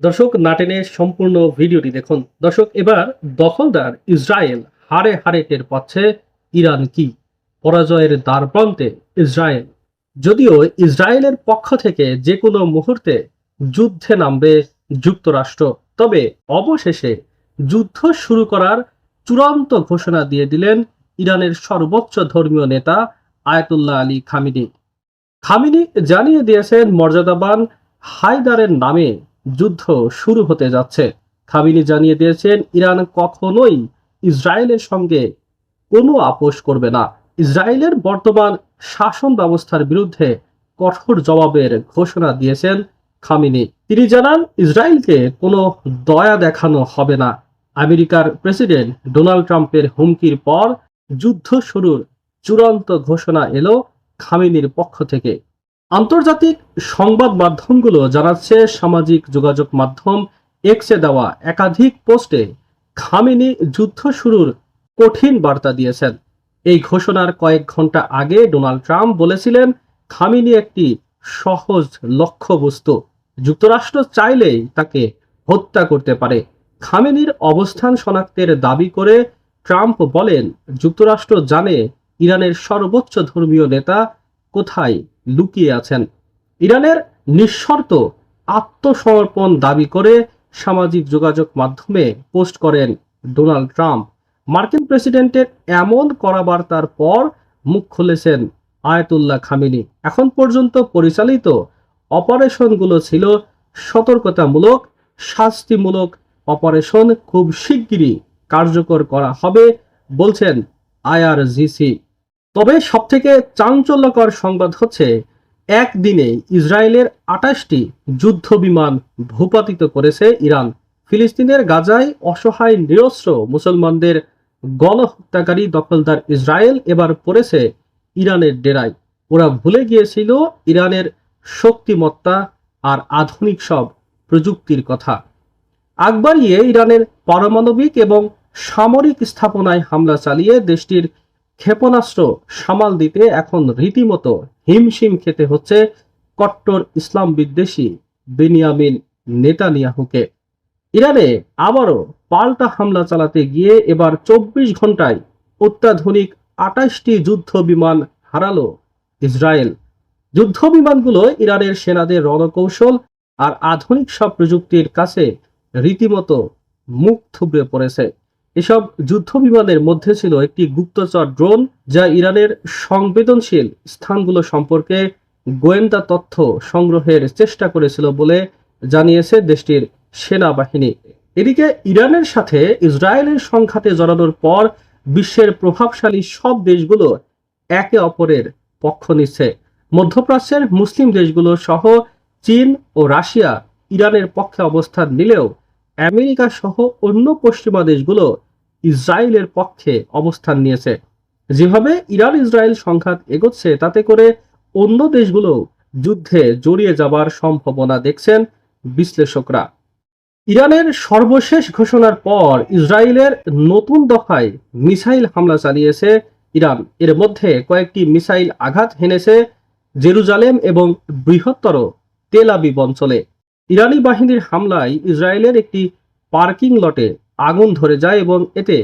দর্শক নাটেনের সম্পূর্ণ ভিডিওটি দেখুন। দর্শক, এবার দখলদার ইসরায়েল হারে হারে টের পাচ্ছে ইরান কি? পরাজয়ের দ্বারপ্রান্তে ইসরায়েল। যদিও ইসরায়েলের পক্ষ থেকে যে কোনো মুহূর্তে যুদ্ধে নামবে যুক্তরাষ্ট্র, তবে অবশেষে যুদ্ধ শুরু করার চূড়ান্ত ঘোষণা দিয়ে দিলেন ইরানের সর্বোচ্চ ধর্মীয় নেতা আয়াতুল্লাহ আলী খামিনি। খামিনি জানিয়ে দিয়েছেন মর্যাদাবান হায়দারের নামে যুদ্ধ শুরু হতে যাচ্ছে। খামিনি জানিয়ে দিয়েছেন, ইরান কখনোই ইসরায়েলের সঙ্গে কোনো আপোষ করবে না। ইসরায়েলের বর্তমান শাসন ব্যবস্থার বিরুদ্ধে কঠোর জবাবের ঘোষণা দিয়েছেন খামিনি। তিনি জানান, ইসরায়েলকে কোনো দয়া দেখানো হবে না। আমেরিকার প্রেসিডেন্ট ডোনাল্ড ট্রাম্পের হুমকির পর যুদ্ধ শুরুর চূড়ান্ত ঘোষণা এলো খামিনির পক্ষ থেকে। আন্তর্জাতিক সংবাদ মাধ্যমগুলো জানাচ্ছে সামাজিক যোগাযোগ মাধ্যম এক্সে দেওয়া একাধিক পোস্টে খামিনি যুদ্ধ শুরুর কঠিন বার্তা দিয়েছেন। এই ঘোষণার কয়েক ঘণ্টা আগে ডোনাল্ড ট্রাম্প বলেছিলেন, খামিনি একটি সহজ লক্ষ্যবস্তু। যুক্তরাষ্ট্র চাইলেই তাকে হত্যা করতে পারে। খামেনির অবস্থান শনাক্তের দাবি করে ট্রাম্প বলেন, যুক্তরাষ্ট্র জানে ইরানের সর্বোচ্চ ধর্মীয় নেতা কোথায় লুকিয়ে আছেন। ইরানের নিঃশর্ত আত্মসমর্পণ দাবি করে সামাজিক যোগাযোগ মাধ্যমে পোস্ট করেন ডোনাল্ড ট্রাম্প। মার্কিন প্রেসিডেন্টের এমন কড়া বার্তার পর মুখ খুলেছেন আয়াতুল্লাহ খামিনি। এখন পর্যন্ত পরিচালিত অপারেশনগুলো ছিল সতর্কতামূলক, শাস্তিমূলক অপারেশন খুব শিগগিরই কার্যকর করা হবে, বলছেন আইআরজিসি। তবে সবথেকে চাঞ্চল্যকর সংবাদ হচ্ছে, একদিনে ইসরায়েলের আটাশটি যুদ্ধ বিমান ভূপাতিত করেছে ইরান। ফিলিস্তিনের গাজায় অসহায় নিরস্ত্র মুসলমানদের গণহত্যাকারী দখলদার ইসরায়েল এবার পড়েছে ইরানের ডেরায়। ওরা ভুলে গিয়েছিল ইরানের শক্তিমত্তা আর আধুনিক সব প্রযুক্তির কথা। আকবরিয়ে ইরানের পারমাণবিক এবং সামরিক স্থাপনায় হামলা চালিয়ে দেশটির ক্ষেপণাস্ত্র সামাল দিতে এখন রীতিমতো হিমশিম খেতে হচ্ছে কট্টর ইসলাম বিদ্বেষী বেনিয়ামিন নেতানিয়াহুকে। ইরানে আবারও পাল্টা হামলা চালাতে গিয়ে এবার চব্বিশ ঘন্টায় অত্যাধুনিক আটাশটি যুদ্ধ বিমান হারালো ইসরায়েল। যুদ্ধ বিমানগুলো ইরানের সেনাদের রণকৌশল আর আধুনিক সব প্রযুক্তির কাছে রীতিমতো মুখ থুবড়ে পড়েছে। এসব যুদ্ধ বিমানের মধ্যে ছিল একটি গুপ্তচর ড্রোন যা ইরানের সংবেদনশীল স্থানগুলো সম্পর্কে গোয়েন্দা তথ্য সংগ্রহের চেষ্টা করেছিল বলে জানিয়েছে দেশটির সেনাবাহিনী। এদিকে ইরানের সাথে ইসরায়েলের সংঘাতে জড়ানোর পর বিশ্বের প্রভাবশালী সব দেশগুলো একে অপরের পক্ষ নিচ্ছে। মধ্যপ্রাচ্যের মুসলিম দেশগুলো সহ চীন ও রাশিয়া ইরানের পক্ষে অবস্থান নিলেও আমেরিকা সহ অন্য পশ্চিমা দেশগুলো ইসরায়েলের পক্ষে অবস্থান নিয়েছে। যেভাবে ইরান ইসরায়েল সংঘাত এগোচ্ছে, তাতে করে অন্য দেশগুলো যুদ্ধে জড়িয়ে যাবার সম্ভাবনা দেখছেন বিশ্লেষকরা। ইরানের সর্বশেষ ঘোষণার পর ইসরায়েলের নতুন দফায় মিসাইল হামলা চালিয়েছে ইরান। এর মধ্যে কয়েকটি মিসাইল আঘাত হেনেছে জেরুজালেম এবং বৃহত্তর তেল আবিব অঞ্চলে। ইরানি বাহিনীর হামলায় ইসরায়েলের একটি পার্কিং লটে আগুন ধরে যায় এবং এতে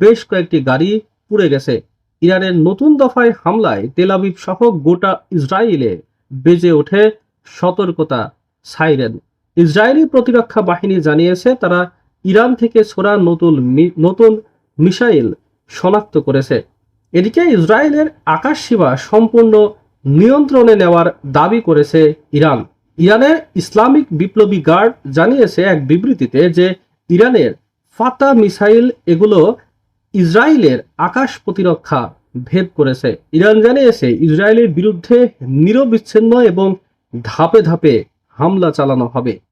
বেশ কয়েকটি গাড়ি পুড়ে গেছে। ইরানের নতুন দফায় হামলায় তেল আবিব সহ গোটা ইসরায়েলে বেজে ওঠে সতর্কতা সাইরেন। ইসরায়েলি প্রতিরক্ষা বাহিনী জানিয়েছে, তারা ইরান থেকে ছোড়া নতুন নতুন মিসাইল শনাক্ত করেছে। এদিকে ইসরায়েলের আকাশ সীমা সম্পূর্ণ নিয়ন্ত্রণে নেওয়ার দাবি করেছে ইরান। ইরানের ইসলামিক বিপ্লবী গার্ড জানিয়েছে এক বিবৃতিতে যে ইরানের ফাতা মিসাইল এগুলো ইসরায়েলের আকাশ প্রতিরক্ষা ভেদ করেছে। ইরান জানিয়েছে ইসরায়েলের বিরুদ্ধে নিরবিচ্ছিন্ন এবং ধাপে ধাপে হামলা চালানো হবে।